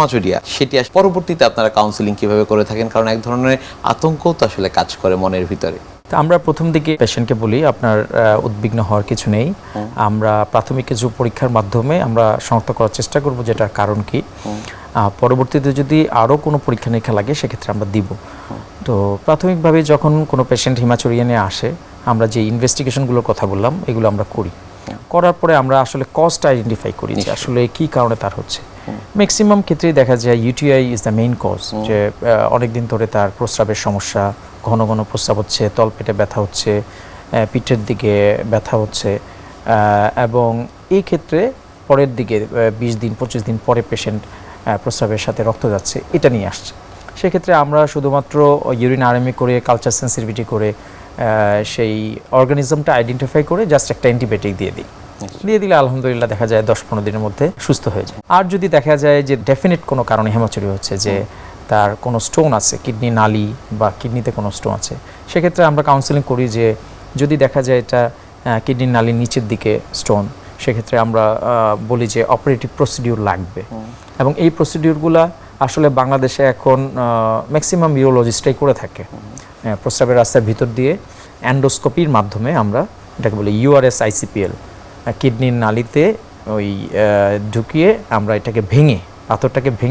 মাচুরিয়া সেটি পরবর্তীতে আপনারা কাউন্সিলিং কীভাবে করে থাকেন? কারণ এক ধরনের আতঙ্কও তো আসলে কাজ করে মনের ভিতরে। তো আমরা প্রথম দিকে পেশেন্টকে বলি আপনার উদ্বিগ্ন হওয়ার কিছু নেই। আমরা প্রাথমিক কিছু পরীক্ষার মাধ্যমে আমরা শনাক্ত করার চেষ্টা করব যেটার কারণ কি। পরবর্তীতে যদি আরও কোনো পরীক্ষা নিরীক্ষা লাগে সেক্ষেত্রে আমরা দিব। তো প্রাথমিকভাবে যখন কোনো পেশেন্ট হিমাচুরিয়ানে আসে আমরা যে ইনভেস্টিগেশনগুলোর কথা বললাম এগুলো আমরা করি। করার পরে আমরা আসলে কস্ট আইডেন্টিফাই করি যে আসলে কি কারণে তার হচ্ছে। ম্যাক্সিমাম ক্ষেত্রেই দেখা যায় UTI is the main cause যে অনেক দিন ধরে তার প্রস্রাবের সমস্যা ঘন ঘন প্রস্রাব হচ্ছে তলপেটে ব্যথা হচ্ছে পিঠের দিকে ব্যথা হচ্ছে এবং এই ক্ষেত্রে পরের দিকে বিশ দিন পঁচিশ দিন পরে পেশেন্ট প্রস্রাবের সাথে রক্ত যাচ্ছে এটা নিয়ে আসছে। সেক্ষেত্রে আমরা শুধুমাত্র ইউরিন আরএমএ করে কালচার সেন্সিটিভিটি করে সেই অর্গানিজমটা আইডেন্টিফাই করে জাস্ট একটা অ্যান্টিবায়োটিক দিয়ে দিই। দিয়ে দিলে আলহামদুলিল্লাহ দেখা যায় দশ পনেরো দিনের মধ্যে সুস্থ হয়ে যায়। আর যদি দেখা যায় যে ডেফিনেট কোনো কারণে হেমাচুরি হচ্ছে যে তার কোনো স্টোন আছে কিডনি নালি বা কিডনিতে কোনো স্টোন আছে সেক্ষেত্রে আমরা কাউন্সেলিং করি যে যদি দেখা যায় এটা কিডনি নালির নিচের দিকে স্টোন সেক্ষেত্রে আমরা বলি যে অপারেটিভ প্রসিডিউর লাগবে। এবং এই প্রসিডিউরগুলো আসলে বাংলাদেশে এখন ম্যাক্সিমাম ইউরোলজিস্টরাই করে থাকে। প্রস্রাবের রাস্তার ভিতর দিয়ে অ্যান্ডোস্কোপির মাধ্যমে আমরা এটাকে বলি ইউআরএস আইসিপিএল কিডনির নালিতে ওই ঢুকিয়ে আমরা এটাকে ভেঙে পাথরটাকে ভেঙে